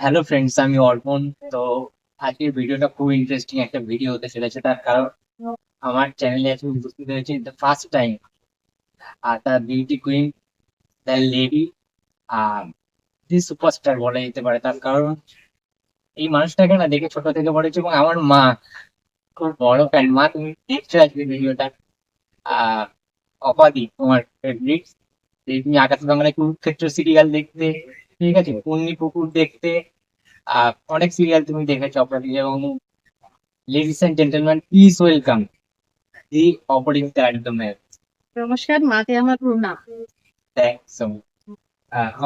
Hello friends আমি অর্পণ তো আজকের ভিডিওটা খুব ইন্টারেস্টিং একটা ভিডিও হতে চলেছে। তার কারণ আমার চ্যানেলে আজকে উপস্থিত হয়েছে দ্য ফার্স্ট টাইম আর তার বিউটি কুইন দ্য লেডি আর দি সুপারস্টার বলা যেতে পারে। তার কারণ এই মানুষটাকে না দেখে ছোট থেকে হয়েছে এবং আমার মা খুব বড় ফ্যান মা তুমি দেখছ আজকে ভিডিওটা আহ অপাদি তোমার ফেভারিট তুমি আকাশ বাংলায় কুরুক্ষেত্র সিরিয়াল দেখতে ঠিক আছে? পূর্ণি পুকুর দেখতে আহ, অনেক সিরিয়াল তুমি দেখেছ অপরাধী এবং ladies and gentleman please welcome the Aparimita একদম নমস্কার মাকে আমার প্রণাম থ্যাংকস সো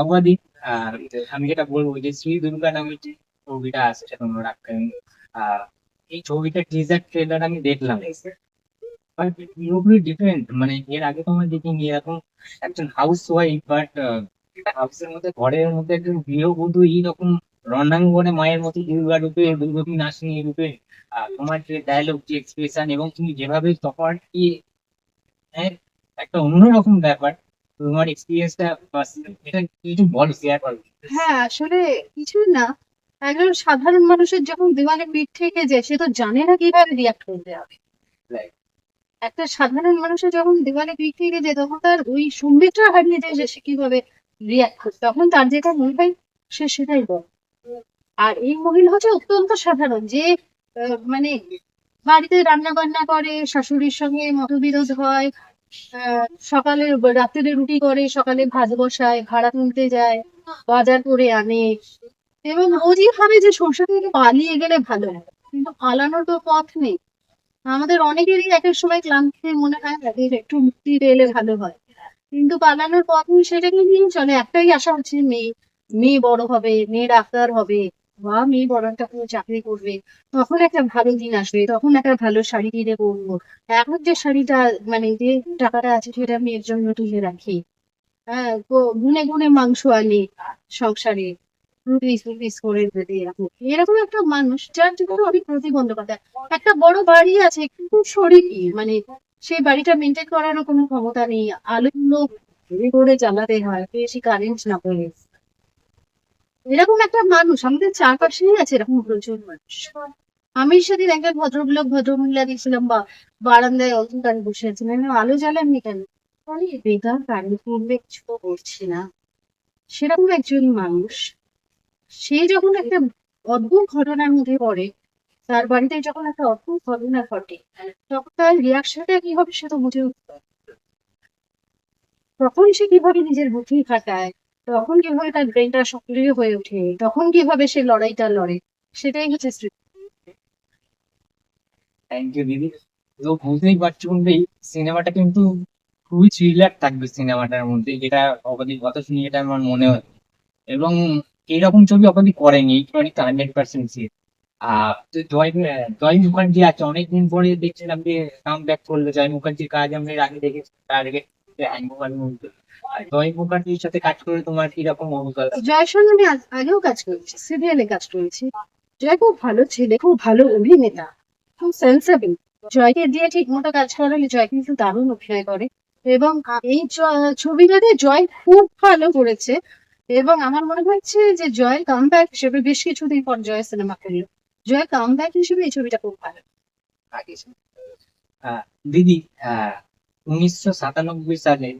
অপরাধী আমি যেটা বলব যে শ্রী দুর্গা নামে যে ছবিটা আসছে তোমরা রাখবেন এই ছবিটা টিজার ট্রেলার আমি দেখলাম। পুরোপুরি ডিফারেন্ট মানে এর আগে তো আমরা দেখিনি এরকম একজন হাউস ওয়াইফ বাট হাউসের মধ্যে ঘরের মধ্যে একজন গৃহবধূ এইরকম রণাঙ্গনে মায়ের মতো দুর্গা রূপে দুর্গতি নাশিনী রূপে তোমার যে ডায়লগ যে এক্সপ্রেশন এবং তুমি যেভাবে তফাৎ হ্যাঁ একটা অন্যরকম ব্যাপার তোমার এক্সপিরিয়েন্সটা এটা কিছু বল শেয়ার করো। হ্যাঁ আসলে কিছু না। একজন সাধারণ মানুষের যখন দেওয়ালে পিঠ থেকে যায় সে তো জানে না কীভাবে রিয়াক্ট করতে হবে. একটা সাধারণ মানুষের যখন দেওয়ালে পিঠ থেকে যায়, তখন তার ওই সম্বিতটা হারিয়ে যায় যে সে কীভাবে রিয়াক্ট করবে তখন তার যেটা মনে হয়, সে সেটাই বল। আর এই মহিলা হচ্ছে অত্যন্ত সাধারণ। যে মানে বাড়িতে রান্না বান্না করে, শাশুড়ির সঙ্গে মতবিরোধ হয় সকালে রাত্রে রুটি করে, সকালে ভাত বসায়, ভাড়া তুলতে যায়, বাজার করে আনে। এবং যে ভাবে যে সংসার থেকে পালিয়ে গেলে ভালো হয়। কিন্তু পালানোর তো পথ নেই। আমাদের অনেকেরই এক এক সময় ক্লান্তি মনে হয়, তাদের একটু মুক্তি পেলে ভালো হয়। কিন্তু পালানোর পথ সেটাকে নিয়ে চলে, একটাই আশা হচ্ছে মেয়ে মেয়ে বড় হবে, মেয়ে ডাক্তার হবে, বা মেয়ে বড় একটা কোনো চাকরি করবে, তখন একটা ভালো দিন আসবে, তখন একটা ভালো শাড়ি কিনে পরবো। এখন যে শাড়িটা মানে যে টাকাটা আছে সেটা মেয়ের জন্য তুলে রাখি। হ্যাঁ গুনে গুনে মাংস আনি সংসারে এরকম। একটা মানুষ যার জীবনে অনেক প্রতিবন্ধকতা। একটা বড় বাড়ি আছে কিন্তু শরীরই মানে সেই বাড়িটা মেনটেন করারও কোনো ক্ষমতা নেই। ঘুরে করে চালাতে হয় বেশি কারেন্ট না পড়ে এরকম একটা মানুষ আমাদের চারপাশেই আছে এরকম প্রচুর মানুষ। আমি সেদিন একটা ভদ্রলোক ভদ্রমহিলা দেখছিলাম বা বারান্দায় অন্ধকারে বসে আছেন আমি বললাম, আলো জ্বালাননি কেন? আরে বেকার কারেন্ট করবে কিছু করছি না। সেরকম একজন মানুষ। সে যখন একটা অদ্ভুত ঘটনার মধ্যে পড়ে, তার বাড়িতে যখন একটা অদ্ভুত ঘটনা ঘটে, তখন তার রিয়াকশনটা কি হবে সে তো বুঝে উঠতে তখন সে কীভাবে নিজের বুদ্ধি খাটায়, তখন কীভাবে তার ব্রেনটা সক্রিয় হয়ে ওঠে, তখন কীভাবে সে লড়াইটা লড়ে, সেটাই হচ্ছে থ্যাংক ইউ দিদি। তো বুঝতেই পারছ এই সিনেমাটা কিন্তু খুবই থ্রিলার থাকবে সিনেমাটার মধ্যে, যেটা অবধি কথা শুনি এটা আমার মনে হয়। এবং এইরকম ছবি অবধি করেনি এই ছবিটা হান্ড্রেড পার্সেন্ট সিট তো জয় মুখার্জি আছে, অনেকদিন পরে দেখছিলাম যে কাম ব্যাক করল। জয় মুখার্জির কাজ আমরা আগে দেখেছি, তার আগে জয়ের সঙ্গে আমি আগেও কাজ করেছি, সিরিয়ালে কাজ করেছি। জয় খুব ভালো ছেলে, খুব ভালো অভিনেতা, খুব জয়কে দিয়ে কাজ করালে জয় কিন্তু দারুণ অভিনয় করে। এবং এই ছবিটাতে জয় খুব ভালো করেছে। এবং আমার মনে হচ্ছে যে জয় কামব্যাক হিসেবে বেশ কিছুদিন পর জয় সিনেমা করল জয় কামব্যাক হিসেবে এই ছবিটা খুব ভালো দিদি উনিশশো সাতানব্বই সালে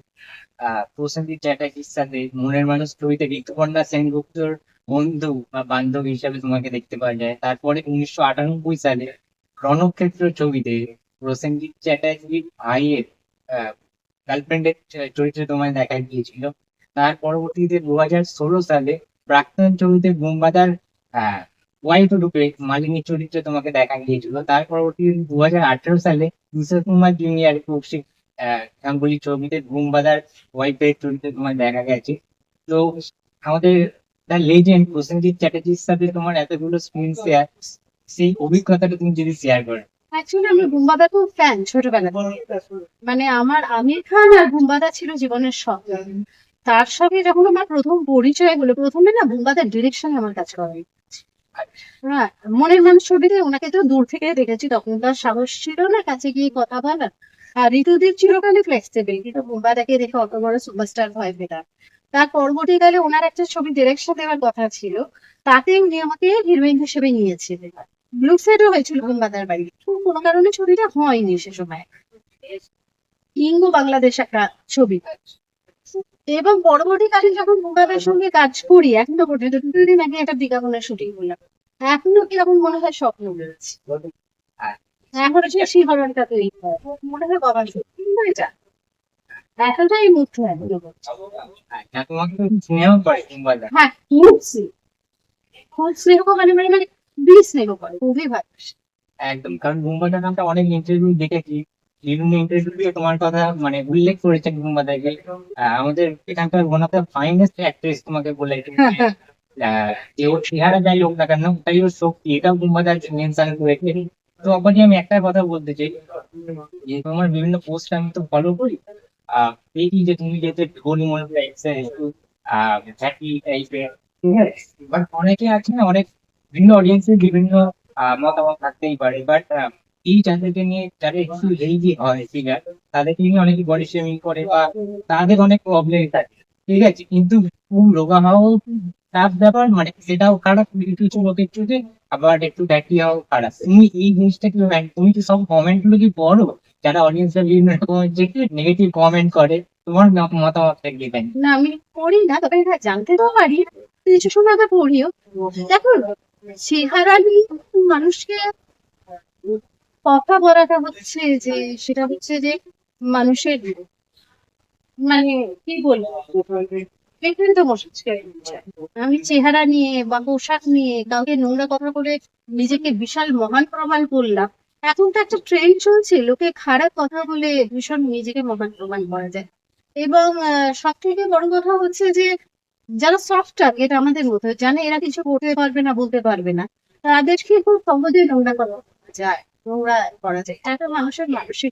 প্রসেনজিৎ চ্যাটার্জির সাথে মনের মানুষ ছবিতে ঋতুপর্ণা সেনগুপ্তর বন্ধু বা বান্ধবী হিসাবে তোমাকে দেখতে পাওয়া যায়। তারপরে উনিশশো আটানব্বই সালে রণক্ষেত্র ছবিতে প্রসেনজিৎ চ্যাটার্জির ভাইয়ের গার্লফ্রেন্ডের চরিত্রে তোমায় দেখা গিয়েছিল। তার পরবর্তীতে দু হাজার ষোলো সালে প্রাক্তন ছবিতে বোমবাদার আহ ওয়াইফ রূপে মালিনী চরিত্রে তোমাকে দেখা গিয়েছিল। তার পরবর্তীতে দু সালে কিশোর কুমার জুনিয়র কৌশিক গাঙ্গুলি ছবিতে ঘুমবাদার ওয়াইফের চরিত্রে তোমার দেখা গেছে। তো আমাদের দ্য লেজেন্ড প্রসেনজিৎ চ্যাটার্জির সাথে তোমার এতগুলো স্ক্রিন শেয়ার সেই অভিজ্ঞতাটা তুমি যদি শেয়ার করো। অ্যাকচুয়ালি আমি বুম্বাদা খুব ফ্যান ছোটবেলা মানে আমার আমির খান আর বুম্বাদা ছিল জীবনের শখ তার সঙ্গে যখন আমার প্রথম পরিচয় হলো, প্রথমে না বুম্বাদার ডিরেকশন আমার কাছে করে হ্যাঁ মনের মানুষ ছবিতে ওনাকে তো দূর থেকে দেখেছি, তখন তার সাহস ছিল না কাছে গিয়ে কথা বলার। আর ঋতুদীপ চিরকালই ফ্লেক্সিবল কিন্তু মুম্বাদাকে দেখে অত বড় সুপারস্টার ভয় পেতাম তার পরবর্তীকালে ওনার একটা ছবি ডিরেকশন দেওয়ার কথা ছিল, তাতে উনি আমাকে হিরোইন হিসেবে নিয়েছিলেন। ব্লু হয়েছিল মুম্বাদার বাড়ি কোনো কারণে ছবিটা হয়নি সে সময়। ইঙ্গো বাংলাদেশ একটা ছবি। এবং পরবর্তীকালে যখন মুম্বাদের সঙ্গে কাজ করি এখনও পর্যন্ত দুদিন আগে একটা বিজ্ঞাপনের শুটিং করলাম। এখনও কীরকম মনে হয় স্বপ্ন রয়েছে? এখন শিহরণটা তৈরি হয়। মনে হয় বাবা সত্যি হয়ে মুগ্ধ হ্যাঁ, হ্যাঁ খুব স্নেহ। মানে মানে মানে স্নেহ করে খুবই ভালোবাসে একদম কারণ বুম্বাদার নামটা অনেক ইন্টারভিউ দেখেছি। বিভিন্ন ইন্টারভিউ তোমার কথা মানে উল্লেখ করেছেন আহ, আমাদের এখানকার one of the finest actress তোমাকে বলে আহ, যে ওর চেহারা যাই হোক না কেন তাই ওর শক্তি এটাও বুম্বাদার মেনশন করেছে। তো অপরদি আমি একটা কথা বলতে চাই যে তোমার বিভিন্ন পোস্ট আমি তো ফলো করি। দেখি যে তুমি যেতে ধনী মনে লাগছে একটু হ্যাপি টাইপের ঠিক আছে বাট অনেকে আছে না অনেক বিভিন্ন অডিয়েন্সের বিভিন্ন মতামত থাকতেই পারে। বাট এই যাদেরকে নিয়ে যাদের একটু হেলদি হয় ফিগার তাদেরকে নিয়ে অনেকে বডি শেমিং করে বা তাদের অনেক প্রবলেম থাকে, ঠিক আছে? কিন্তু খুব রোগা হওয়াও খারাপ ব্যাপার মানে সেটাও খারাপ কিছু লোকের চোখে আবার একটু ব্যাটারি হওয়াও খারাপ। তুমি এই জিনিসটা কি তুমি কি সব কমেন্টগুলো কি পড়ো? যারা অডিয়েন্সরা বিভিন্ন রকম নেগেটিভ কমেন্ট করে, তোমার মত- মতামতটা কি তাই না, আমি পড়ি না, তবে হ্যাঁ জানতে তো পারি। কিছু সময় আবার পড়িও। দেখো, চেহারা নিয়ে মানুষকে কথা বলাটা হচ্ছে যে, সেটা হচ্ছে যে মানুষের মানে কি বলব? আমি চেহারা নিয়ে বা পোশাক নিয়ে কাউকে নোংরা কথা বলে নিজেকে বিশাল মহান প্রমাণ করলাম। এখন তো একটা ট্রেন্ড চলছে, লোকে খারাপ কথা বলে ভীষণ নিজেকে মহান প্রমাণ করা যায়। এবং সব থেকে বড় কথা হচ্ছে যে, যারা সফট টার্গেট আমাদের মতো জানে এরা কিছু করতে পারবে না, বলতে পারবে না, তাদেরকে খুব সহজে নোংরা করা যায়। নোংরা করা যায়। একটা মানুষের মানসিক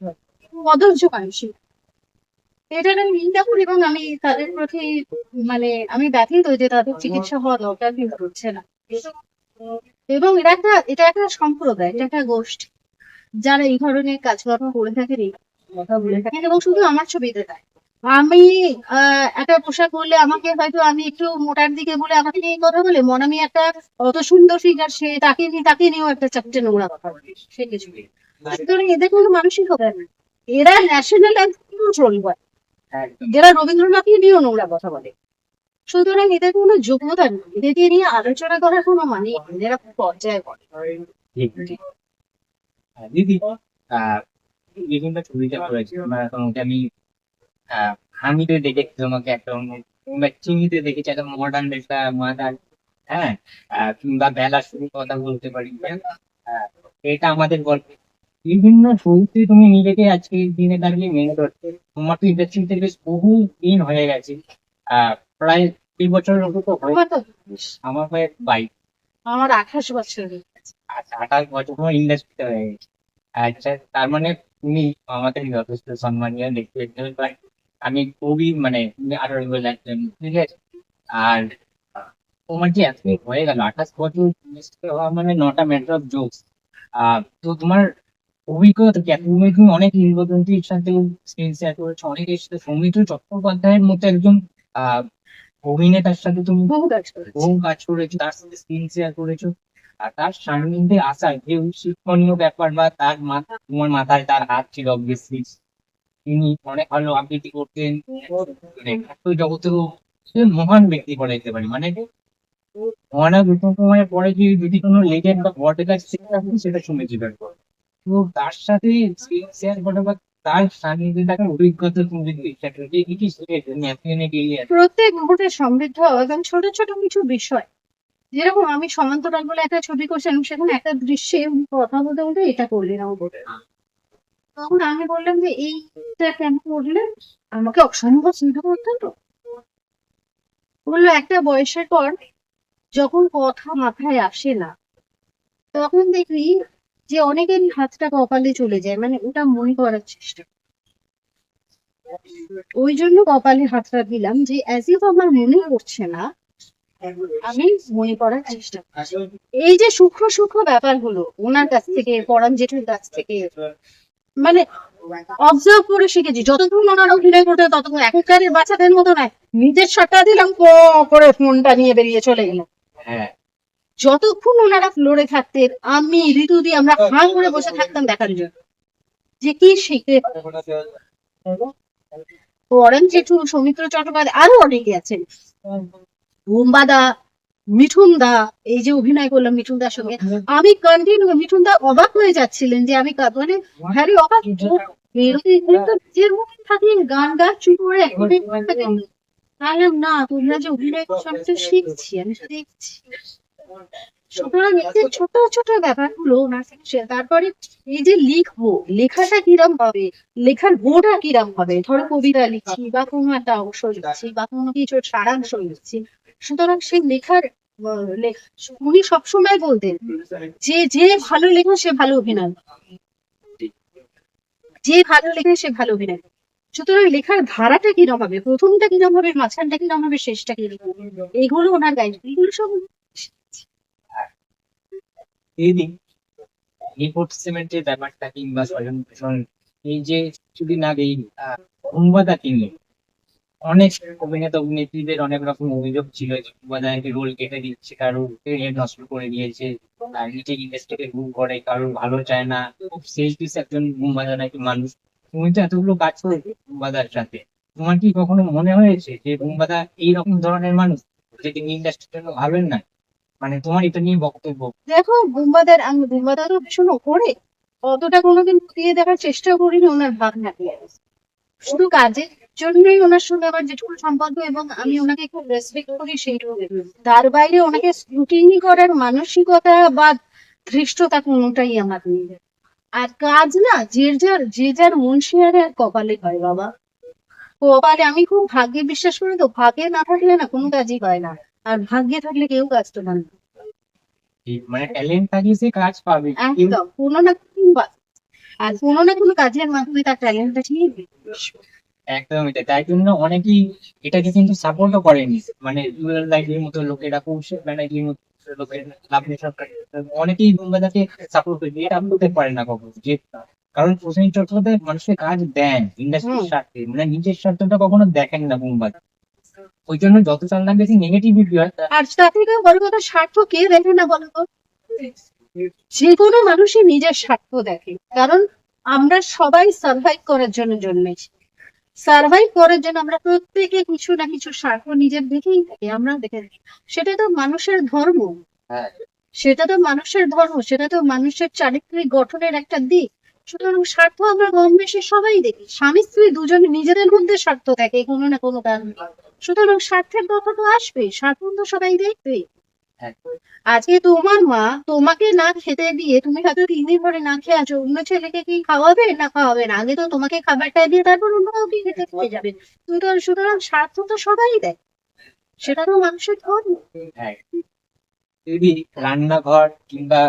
অধৈর্য মানসিক। এটা আমি নিন্দা করি এবং আমি তাদের প্রতি মানে আমি ব্যথিত যে তাদের চিকিৎসা হওয়া দরকার কিন্তু হচ্ছে না। এবং এটা একটা এটা একটা সম্প্রদায়, এটা একটা গোষ্ঠী। যারা এই ধরনের কাজকর্ম করে থাকেন কথা বলে থাকেন এবং শুধু আমার ছবিতে তাই আমি একটা পোশাক পরলে আমাকে হয়তো আমি একটু মোটার দিকে বলে আমাকে নিয়ে কথা বলে মন আমি একটা অত সুন্দর ফিগার সে তাকে নিয়ে তাকে নিয়েও একটা চারটে নোংরা কথা বলে সে কিছু সুতরাং এদের কোনো মানসিকতা নেই এরা ন্যাশনাল ট্রোল করে যারা রবীন্দ্রনাথকে নিয়েও নোংরা কথা বলে। সুতরাং এদের কোনো যোগ্যতা নেই। এদেরকে নিয়ে আলোচনা করার কোনো মানে এরা খুব পর্যায়ে করে আহ, দিদি আহ বিভিন্ন ছবিটা করেছি। আমি আহ হামিতে দেখেছি তোমাকে একটা অন্য কিংবা চিনিতে দেখেছি একটা মডার্ন একটা মডার্ন হ্যাঁ? কিংবা বেলা শুরু কথা বলতে পারি আহ, এটা আমাদের গল্প। বিভিন্ন ছবিতে তুমি নিজেকে আজকে দিনে দাঁড়িয়ে মেনে ধরতে। তোমার তো ইন্ডাস্ট্রিতে বেশ বহু দিন হয়ে গেছে। প্রায় দুই বছরের মতো তো হয়ে আমার প্রায় বাইক আমার আঠাশ বছর আচ্ছা আঠাশ বছর তোমার ইন্ডাস্ট্রিতে হয়ে গেছে। আচ্ছা তার মানে তুমি আমাদের যথেষ্ট সম্মানীয় দেখতে পেতে আমি খুবই মানে আঠারো একজন ঠিক আছে? আর তোমার যে এত হয়ে গেল আঠাশ বছর মানে নটা ম্যাটার অফ জোকস তো তোমার অভিজ্ঞতা কি? তুমি তুমি অনেক কিংবদন্তির সাথে স্ক্রিন শেয়ার করেছ অনেকের সাথে সৌমিত্র চট্টোপাধ্যায়ের মতো একজন আহ অভিনেতার সাথে তুমি বহু কাজ করেছি। বহু কাজ করেছ তার সাথে স্ক্রিন শেয়ার করেছ। আর তার সান্নিধ্যে আসা যে শিক্ষণীয় ব্যাপার বা তার মাথা তোমার মাথায় তার হাত ছিল অবভিয়াসলি তিনি অনেক ভালো আবৃত্তি করতেন। মানে জগতেও মহান ব্যক্তি বলা যেতে পারে। মানে পরে যদি কোনো লেজেন্ড বা সেটা শুনেছি তো তার সাথে তার সান্নিধ্যে থাকার অভিজ্ঞতা তুমি যদি সেটা যে কি কি শিখেছো তুমি এতদিনে গেলে প্রত্যেক মুহূর্তে সমৃদ্ধ এবং ছোট ছোট কিছু বিষয়, যেরকম আমি সমান্তরাল বলে একটা ছবি করছিলাম সেখানে একটা দৃশ্যে কথা বলতে বলতে এটা আমার বলে তখন আমি বললাম যে এইটা কেন করলে? আমাকে অসম্ভব চিন্তা করতে তো বলল, একটা বয়সের পর যখন কথা মাথায় আসে না, তখন দেখি যে অনেকেরই হাতটা কপালে চলে যায় মানে ওটা মনে করার চেষ্টা। ওই জন্য কপালে হাতটা দিলাম যে অ্যাজ ইফ আমার মনে পড়ছে না, আমি মনে করার চেষ্টা করছি। এই যে সূক্ষ্ম সূক্ষ্ম ব্যাপারগুলো, ওনার কাছ থেকে পরাণ জেঠুর কাছ থেকে মানে অবজার্ভ করে শিখেছি। যতক্ষণ ওনারা অভিনয় করতে ততক্ষণ এখনকারের বাচ্চাদের মতো নয় নিজের শটটা দিলাম করে ফোনটা নিয়ে বেরিয়ে চলে গেলাম হ্যাঁ। যতক্ষণ ওনারা ফ্লোরে থাকতেন আমি ঋতু দিয়ে আমরা হাঁ করে বসে থাকতাম দেখার জন্য। যে কি শিখতে পরেন জেঠু সৌমিত্র চট্টোপাধ্যায় আরও অনেকে আছেন। বোম্বাদা মিঠুন দা এই যে অভিনয় করলাম মিঠুন দার সঙ্গে আমি কন্টিনিউ মিঠুন দা অবাক হয়ে যাচ্ছিলেন যে আমি মানে হ্যারি অবাক। নিজের মধ্যে থাকি গান গান চুপ করে এখনই থাকে। আমি বললাম, না তোমরা যে অভিনয় করছ আমি তো শিখছি আমি তো দেখছি। সুতরাং এই যে ছোট ছোট ব্যাপারগুলো ওনার থেকে তারপরে এই যে লিখব লেখাটা কিরম হবে? লেখার বোটা কিরম হবে? ধরো কবিতা লিখছি বা কোনো একটা অংশ লিখছি বা কোনো কিছু সারাংশ লিখছি সুতরাং সেই লেখার লেখ- উনি সবসময় বলতেন, যে যে ভালো লেখে সে ভালো অভিনয়। যে ভালো লেখে সে ভালো অভিনয়। সুতরাং লেখার ধারাটা কিরম হবে? প্রথমটা কিরম হবে? মাঝখানটা কিরম হবে? শেষটা কিরম হবে? এগুলো ওনার গাইড এগুলো সব রিপোর্ট সিমেন্টের ব্যাপারটা কিংবা এই যে কিছুদিন আগেই কুম্বাদা কিনলে অনেক অভিনেতা অভিনেত্রীদের অনেক রকম অভিযোগ ছিল যে রোল কেটে দিচ্ছে কারও ক্যারিয়ার নষ্ট করে দিয়েছে আর নিজে ইন্ডাস্ট্রিকে ভুল করে কারও ভালো চায় না। খুব সেলফিস একজন কুম্বাদা নাকি মানুষ। তুমি তো এতগুলো কাজ করে কুম্বাদার সাথে। তোমার কি কখনো মনে হয়েছে যে কুম্বাদা এইরকম ধরনের মানুষ যে তিনি ইন্ডাস্ট্রির জন্য ভাবেন না? মানে তোমার এটা নিয়ে বক্তব্য। দেখো বুম্বাদার আমি বুম্বাদা তো ভীষণ ওপরে অতটা কোনোদিন খতিয়ে দেখার চেষ্টা করিনি, ওনার ভাবনা। শুধু কাজের জন্যই ওনার সঙ্গে আমার যেটুকু সম্পর্ক এবং আমি ওনাকে খুব রেসপেক্ট করি সেইটুকু। তার বাইরে ওনাকে স্ক্রুটিনি করার মানসিকতা বা ধৃষ্টতা কোনোটাই আমার নেই। আর কাজ না যে যার যে যার মন শেয়ারে আর কপালে হয় বাবা। কপালে আমি খুব ভাগ্যে বিশ্বাস করি তো ভাগ্যে না থাকলে না কোনো কাজই হয় না। আর ভাগ্যে থাকলে কেউ কাজ তো না। মানে ট্যালেন্ট কাজ পাবে। একদম কোনো না কোনো আর কোনো না কোনো কাজের মাধ্যমে তার ট্যালেন্টটা ঠিক একদম এটা তাই। জন্য অনেকেই এটাকে কিন্তু সাপোর্টও করেনি। মানে রুরাল লাইফের মতো লোকেরা কৌশল ব্যানার্জির মতো লাভলি সরকার। অনেকেই বুম্বাদাকে সাপোর্ট করে এটা বলতে পারে না কখনো যে কারণ প্রসেন চট্টোপাধ্যায় মানুষকে কাজ দেন ইন্ডাস্ট্রির। স্বার্থে। মানে নিজের স্বার্থটা কখনো দেখেন না বুম্বাদা ওই জন্য যত চাল না বেশি নেগেটিভিটি হয়। আর থেকে বড় কথা স্বার্থ কে দেখে না বলো তো? যে কোনো মানুষই নিজের স্বার্থ দেখে। কারণ আমরা সবাই সার্ভাইভ করার জন্য জন্মেছি। সার্ভাইভ করার জন্য আমরা প্রত্যেকে কিছু না কিছু স্বার্থ নিজের দেখেই থাকি আমরা দেখে সেটা তো মানুষের ধর্ম। হ্যাঁ। সেটা তো মানুষের ধর্ম সেটা তো মানুষের চারিত্রিক গঠনের একটা দিক। সুতরাং স্বার্থ আমরা কম বেশি সবাই দেখি। স্বামী স্ত্রী দুজনে নিজেদের মধ্যে স্বার্থ থাকে কোনো না কোনো কারণে। সুতরাং স্বার্থের কথা তো আসবে স্বার্থ তো সবাই দেখবে। আজকে তোমার মা তোমাকে না খেতে দিয়ে, তুমি হয়তো তিন দিন ধরে না খেয়ে আছো, অন্য ছেলেকে কি খাওয়াবে না খাওয়াবে না? আগে তো তোমাকে খাবারটা দিয়ে তারপর অন্য কাউকে খেতে খেতে যাবে। তুমি তো সুতরাং স্বার্থ তো সবাই দেয়। সেটা তো মানুষের ধর্ম। হ্যাঁ। রান্নাঘর কিংবা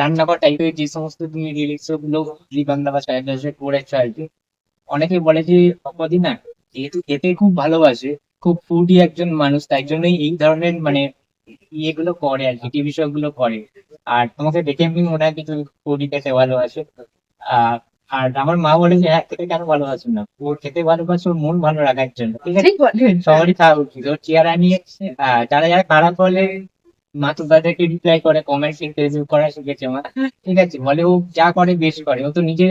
রান্নাঘর টাইপের যে সমস্ত তুমি রিলিক্সগুলো বাংলা বা চাইল্ড করেছ আর কি অনেকে বলে যে অপদি না যেহেতু খেতে খুব ভালোবাসে, খুব ফুডি একজন মানুষ, তাই জন্যই এই ধরনের মানে ইয়েগুলো করে আর কি টিভি শো গুলো করে। আর তোমাকে দেখে এমনি মনে হয় তুমি ফুডি খেতে ভালোবাসো। আহ আর আমার মা বলে যে হ্যাঁ খেতে কেন ভালোবাসো না? ওর খেতে ভালোবাসো ওর মন ভালো রাখার জন্য। ঠিক আছে? সবারই খাওয়া উচিত ওর চেহারা নিয়ে যারা যারা খারাপ বলে মাতুর তাদেরকে রিপ্লাই করে কমেন্ট রিভিউ করা শিখেছে আমার ঠিক আছে, বলে ও যা করে বেশ করে। ও তো নিজে,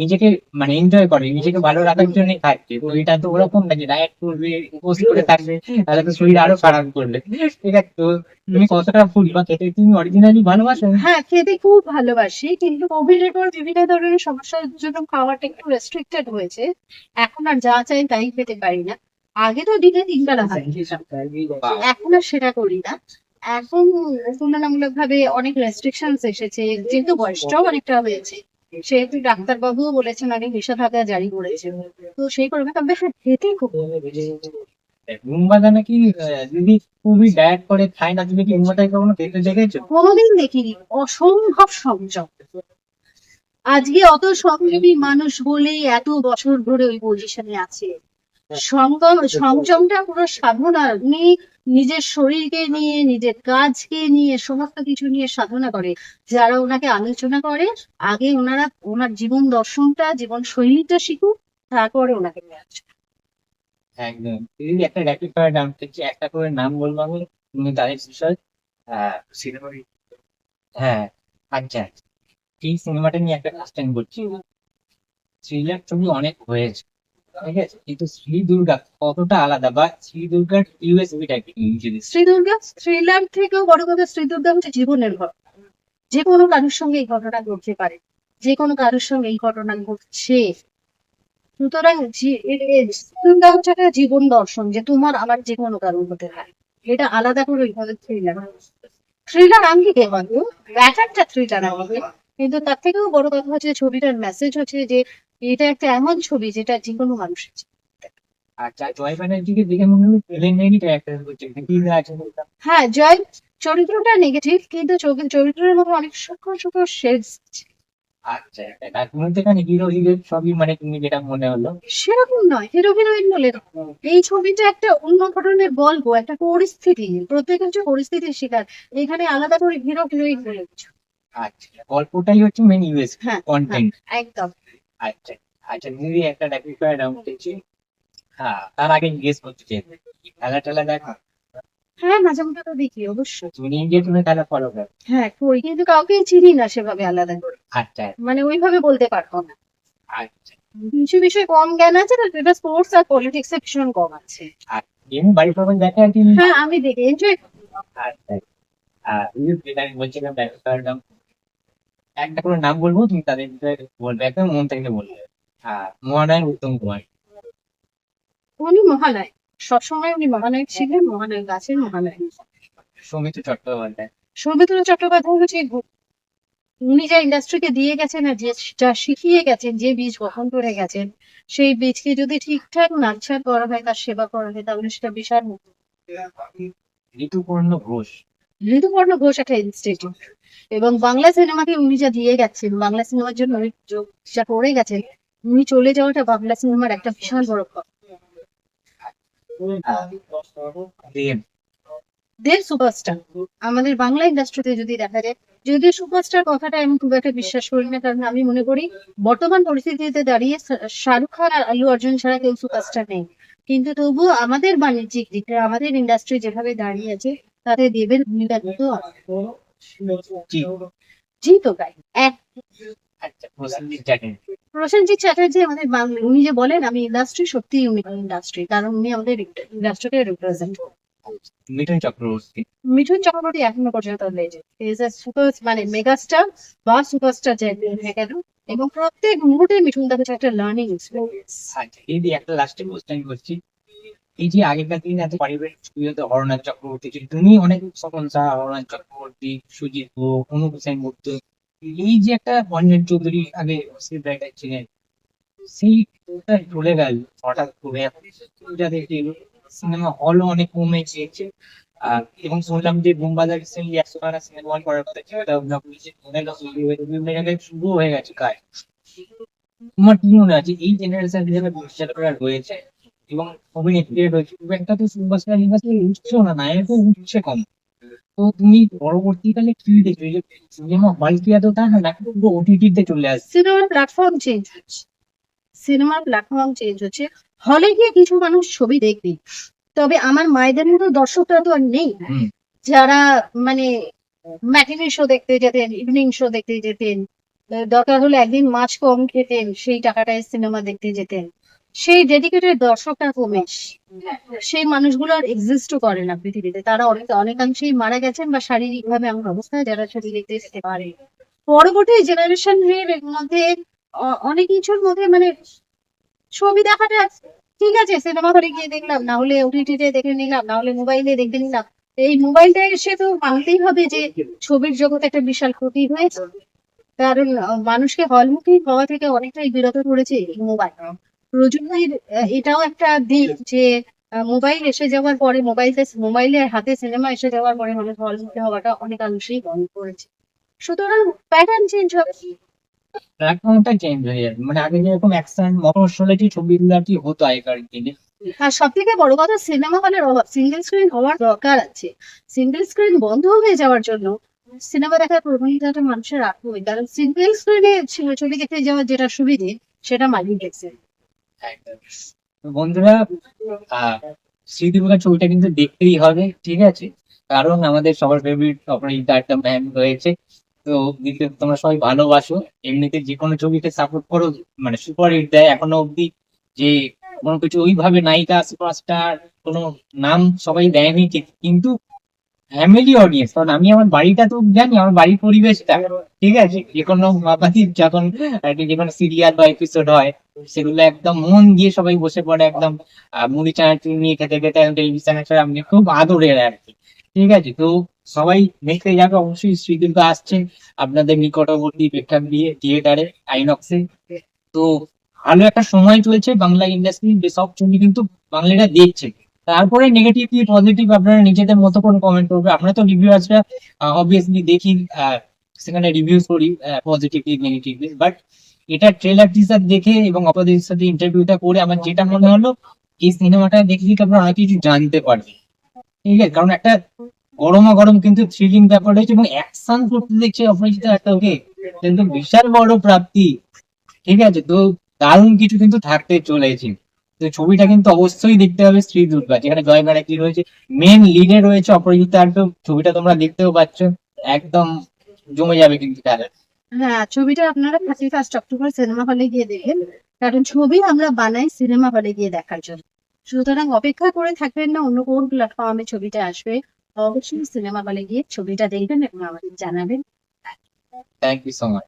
নিজেকে মানে এনজয় করে, নিজেকে ভালো রাখার জন্য খাচ্ছে। তো এটা তো ওরকম নাকি ডায়েট করবে পোস্ট করে থাকবে, তাহলে তো শরীর আরও খারাপ করবে। ঠিক আছে, তো তুমি কতটা ফুল বা খেতে তুমি অরিজিনালি ভালোবাসো? হ্যাঁ খেতে খুব ভালোবাসি, কিন্তু কোভিড এর পর বিভিন্ন ধরনের সমস্যার জন্য খাওয়াটা একটু রেস্ট্রিক্টেড হয়েছে। এখন আর যা চাই তাই খেতে পারি না। আগে তো দিনে তিন বেলা হয় এখন আর সেটা করি না। এখন তুলনামূলক ভাবে অনেক রেস্ট্রিকশনস এসেছে যেহেতু বয়সটাও অনেকটা হয়েছে সেহেতু ডাক্তারবাবুও বলেছেন অনেক নিষেধাজ্ঞা জারি করেছে। তো সেই করে তবে খেতে খুব নাকি যদি খুবই ডায়েট করে খায় না তুমি কি মুম্বাদাকে কখনো দেখেছ? কোনোদিন দেখিনি। অসম্ভব সংযম। আজকে অত সংযমী মানুষ বলেই এত বছর ধরে ওই পজিশনে আছে। সঙ্গম সংযমটা পুরো সাধনা। উনি নিজের শরীরকে নিয়ে নিজের কাজকে নিয়ে সমস্ত কিছু নিয়ে সাধনা করে। যারা ওনাকে আলোচনা করে আগে ওনারা ওনার জীবন দর্শনটা জীবন শৈলীটা শিখুক তারপরে ওনাকে নিয়ে আসে একদম। দিদি একটা র্যাপিড ফায়ার নাম থেকে একটা করে নাম বলব আমি তুমি তাদের বিষয় সিনেমা হ্যাঁ আচ্ছা। এই সিনেমাটা নিয়ে একটা কোশ্চেন করছি। থ্রিলার ছবি অনেক হয়েছে। আছে কিন্তু শ্রী দুর্গা কতটা আলাদা বা শ্রী দুর্গার ইউএসবিটা কি? শ্রী দুর্গা থেকেও বড় কথা শ্রী দুর্গা হচ্ছে জীবনের ঘটনা। যে কোনো কারোর সঙ্গে এই ঘটনা ঘটতে পারে। যে কোনো কারোর সঙ্গে এই ঘটনা ঘটছে। সুতরাং দুর্গা হচ্ছে একটা জীবন দর্শন যে তোমার আমার যে কোনো কারণ হতে পারে। এটা আলাদা করে ওইভাবে থ্রিলার থ্রিলার আমি কে বলব ব্যাটারটা থ্রিলার আমাকে কিন্তু তার থেকেও বড় কথা হচ্ছে ছবিটার মেসেজ হচ্ছে যে এটা একটা এমন ছবি যেটা যে কোনো মানুষের জয় ব্যানার্জিকে দেখে মনে হয় ক্যারেক্টার? হ্যাঁ জয় চরিত্রটা নেগেটিভ কিন্তু চরিত্রের মধ্যে অনেক সূক্ষ্ম সূক্ষ্ম শেডস আচ্ছা তার এখানে হিরো হিরোইন সবই মানে তুমি যেটা মনে হলো। সেরকম নয় হিরো হিরোইন বলে এই ছবিটা একটা অন্য ধরনের গল্প একটা পরিস্থিতি। প্রত্যেক হচ্ছে পরিস্থিতির শিকার এখানে আলাদা করে হিরো হিরোইন বলে কিছু আচ্ছা গল্পটাই হচ্ছে মেন ইউএস হ্যাঁ, কন্টেন্ট একদম। আচ্ছা আচ্ছা দিদি একটা র্যাপিড ফায়ার রাউন্ড দিচ্ছি হ্যাঁ তার আগে জিজ্ঞেস করতে চাই খেলা টেলা দেখা। হ্যাঁ মাঝে মধ্যে তো দেখি অবশ্যই। তুমি ইন্ডিয়া টিমে খেলা ফলো করো। হ্যাঁ করি কিন্তু কাউকে চিনি না সেভাবে আলাদা। করে আচ্ছা। মানে ওইভাবে বলতে পারব না। আচ্ছা। কিছু বিষয়ে কম জ্ঞান আছে না যেটা স্পোর্টস আর পলিটিক্স এ ভীষণ কম আছে। এমনি বাড়ির সবাই দেখা আর হ্যাঁ আমি দেখি এনজয় আচ্ছা। আর আমি বলছিলাম রাউন্ড একটা করে নাম বলব তুমি তাদের বলবে একদম মন থেকে বলবে। হ্যাঁ মহানায়ক উত্তম কুমার। উনি মহানায়ক সবসময় উনি মহানায়ক ছিলেন মহানায়ক আছেন মহানায়ক সৌমিত্র চট্টোপাধ্যায়। সৌমিত্র চট্টোপাধ্যায় হচ্ছে উনি যা ইন্ডাস্ট্রিকে দিয়ে গেছেন আর যে যা শিখিয়ে গেছেন যে বীজ বপন করে গেছেন সেই বীজকে যদি ঠিকঠাক নার্চার করা হয় তার সেবা করা হয় তাহলে সেটা বিশাল ঋতুপর্ণ ঘোষ। ঋতুপর্ণ ঘোষ একটা ইনস্টিটিউট এবং বাংলা সিনেমাকে উনি যা দিয়ে গেছেন বাংলা সিনেমার জন্য উনি যো- করে গেছেন উনি চলে যাওয়াটা বাংলা সিনেমার একটা বিশাল বড় কথা দেব। সুপারস্টার আমাদের বাংলা ইন্ডাস্ট্রিতে যদি দেখা যায় যদিও সুপারস্টার কথাটা আমি খুব একটা বিশ্বাস করি না কারণ আমি মনে করি বর্তমান পরিস্থিতিতে দাঁড়িয়ে শাহরুখ খান আর আলু অর্জুন ছাড়া কেউ সুপারস্টার নেই। কিন্তু তবুও আমাদের বাণিজ্যিক দিকটা আমাদের ইন্ডাস্ট্রি যেভাবে দাঁড়িয়ে আছে তাতে দেবের ভূমিকা কিন্তু জি। জি তো তাই এক আচ্ছা প্রসেনজিৎ চ্যাটার্জি। আমাদের বাংলা উনি যে বলেন আমি ইন্ডাস্ট্রি সত্যি ইউনিক ইন্ডাস্ট্রি কারণ উনি আমাদের ইন্ডাস্ট্রিকে রিপ্রেজেন্ট মিঠুন চক্রবর্তী। মিঠুন চক্রবর্তী এখনও পর্যন্ত লেজেন্ড ইজ সুপার মানে মেগাস্টার বা সুপারস্টার যে গেল এবং প্রত্যেক মুহূর্তে মিঠুন দা একটা লার্নিং এক্সপিরিয়েন্স আচ্ছা এই একটা লাস্টে কোশ্চেন করছি। এই যে আগেকার দিনে এত পারিবারিক ছবিতে হরনাথ চক্রবর্তী ছিল তুমি অনেক স্বপন সাহা হরনাথ চক্রবর্তী, সুজিত অনুপ সেন গুপ্ত এই যে একটা অঞ্জন চৌধুরী আগে ছিলেন, সেই চলে গেল হঠাৎ করে। এটা দেখে সিনেমা হলও অনেক কমে আর এবং শুনলাম যে বোমবাজার রিসেন্টলি একশো টাকা সিনেমা হল করার কথা ছিল বিভিন্ন জায়গায় শুরু হয়ে গেছে, কাজ। তোমার কি মনে আছে এই জেনারেশন হিসেবে ভবিষ্যৎরা রয়েছে এবং অভিনেত্রী রয়েছে খুব একটা তো উঠছেও না নায়কও উঠছে কম। তো তুমি পরবর্তীকালে কি দেখবে? যে সিনেমা হল কি এত তা না নাকি পুরো ওটিটিতে চলে আসছে। প্ল্যাটফর্ম চেঞ্জ হচ্ছে। সিনেমার প্ল্যাটফর্ম চেঞ্জ হচ্ছে। হলে গিয়ে কিছু মানুষ ছবি দেখবে। তবে আমার মায়েদের মতো দর্শকরা তো আর নেই। যারা মানে ম্যাটিনি শো দেখতে যেতেন ইভিনিং শো দেখতে যেতেন দরকার হলে একদিন মাছ কম খেতেন সেই টাকাটায় সিনেমা দেখতে যেতেন। সেই ডেডিকেটেড দর্শকটা কমে সেই মানুষগুলো আর এক্সিস্টও করে না পৃথিবীতে। তারা অনেক অনেকাংশেই মারা গেছেন বা শারীরিক ভাবে এমন অবস্থায় যারা ছবি দেখতে যেতে পারে। পরবর্তী জেনারেশন এর মধ্যে অনেক কিছুর মধ্যে মানে ছবি দেখাটা ঠিক আছে সিনেমা হলে গিয়ে দেখলাম, না হলে ওটিটিতে দেখে নিলাম, না হলে মোবাইলে দেখে নিলাম। এই মোবাইলটা এসে তো মানতেই হবে যে ছবির জগতে একটা বিশাল ক্ষতি হয়েছে। কারণ মানুষকে হলমুখী হওয়া থেকে অনেকটাই বিরত করেছে মোবাইল আহ, এটাও একটা দিক যে মোবাইল এসে যাওয়ার পরে মোবাইলে মোবাইলের হাতে সিনেমা এসে যাওয়ার পরে মানুষ হলমুখী হওয়াটা অনেকাংশেই বন্ধ করেছে। সুতরাং প্যাটার্ন চেঞ্জ হবে প্ল্যাটফর্মটা চেঞ্জ হয়ে যাবে। মানে আগে যেরকম অ্যাকশন মফস্বলে ছবিগুলো কি হতো আগেকার দিনে? আর সব থেকে বড় কথা সিনেমা হলের অভাব সিঙ্গেল স্ক্রিন হওয়ার দরকার আছে। সিঙ্গেল স্ক্রিন বন্ধ হয়ে যাওয়ার জন্য সিনেমা দেখার প্রবণতাটা মানুষের রাখবে কারণ সিঙ্গেল স্ক্রিনে ছবি দেখতে যাওয়ার যেটা সুবিধে সেটা মাল্টিপ্লেক্সে একদম। বন্ধুরা, আহ স্মৃতিবিকার ছবিটা কিন্তু দেখতেই হবে, ঠিক আছে? কারণ আমাদের সবার ফেভারিট অপরাজিতা একটা ম্যাম রয়েছে। তো তোমরা সবাই ভালোবাসো। এমনিতে যে কোনো ছবিকে সাপোর্ট করো মানে সুপার হিট দেয় এখনও অব্দি যে কোনো কিছু ওইভাবে নায়িকা সুপারস্টার কোনো নাম সবাই দেয়নি ঠিক কিন্তু ফ্যামিলি অডিয়েন্স কারণ আমি আমার বাড়িটা তো জানি, আমার বাড়ির পরিবেশটা। ঠিক আছে? যে কোনো মাপাতির যখন যে কোনো সিরিয়াল বা এপিসোড হয়, সেগুলো একদম মন দিয়ে সবাই বসে পড়ে, একদম মুড়ি চানাচুর নিয়ে খেতে খেতে টেলিভিশনের সামনে খুব আদরের আর কি। ঠিক আছে? তো সবাই দেখতে যাবে, অবশ্যই শ্রীদুর্গা আসছে আপনাদের নিকটবর্তী প্রেক্ষাগৃহে থিয়েটারে আইনক্সে তো ভালো একটা সময় চলছে বাংলা ইন্ডাস্ট্রি সব ছবি কিন্তু বাংলাটা দেখছে। তারপরে নেগেটিভ কি পজিটিভ আপনারা নিজেদের মতো করে কমেন্ট করবে। আপনারা তো রিভিউ রিভিউয়ার্সরা অবভিয়াসলি দেখি সেখানে রিভিউ করি পজিটিভলি নেগেটিভলি বাট এটা ট্রেলার টিজার দেখে এবং অপোজিটের সাথে ইন্টারভিউটা করে আমার যেটা মনে হলো, এই সিনেমাটা দেখে কিন্তু আপনারা অনেক কিছু জানতে পারবে ঠিক আছে? কারণ একটা গরমা গরম কিন্তু থ্রিলিং ব্যাপার রয়েছে এবং অ্যাকশন করতে দেখছে অপরাজিতা একটা ওকে কিন্তু বিশাল বড় প্রাপ্তি। ঠিক আছে? তো দারুণ কিছু কিন্তু থাকতে চলেছে। তো ছবিটা কিন্তু অবশ্যই দেখতে হবে শ্রী দুর্গা যেখানে জয় ব্যানার্জি রয়েছে। মেন লিডে রয়েছে অপরাজিতা একদম ছবিটা তোমরা দেখতেও পাচ্ছ একদম জমে যাবে কিন্তু খেলা হ্যাঁ ছবিটা আপনারা থার্টি ফার্স্ট অক্টোবর সিনেমা হলে গিয়ে দেখেন কারণ ছবি আমরা বানাই সিনেমা হলে গিয়ে দেখার জন্য। সুতরাং অপেক্ষা করে থাকবেন না অন্য কোন প্ল্যাটফর্মে ছবিটা আসবে অবশ্যই সিনেমা হলে গিয়ে ছবিটা দেখবেন এবং আমাদের জানাবেন। Thank you so much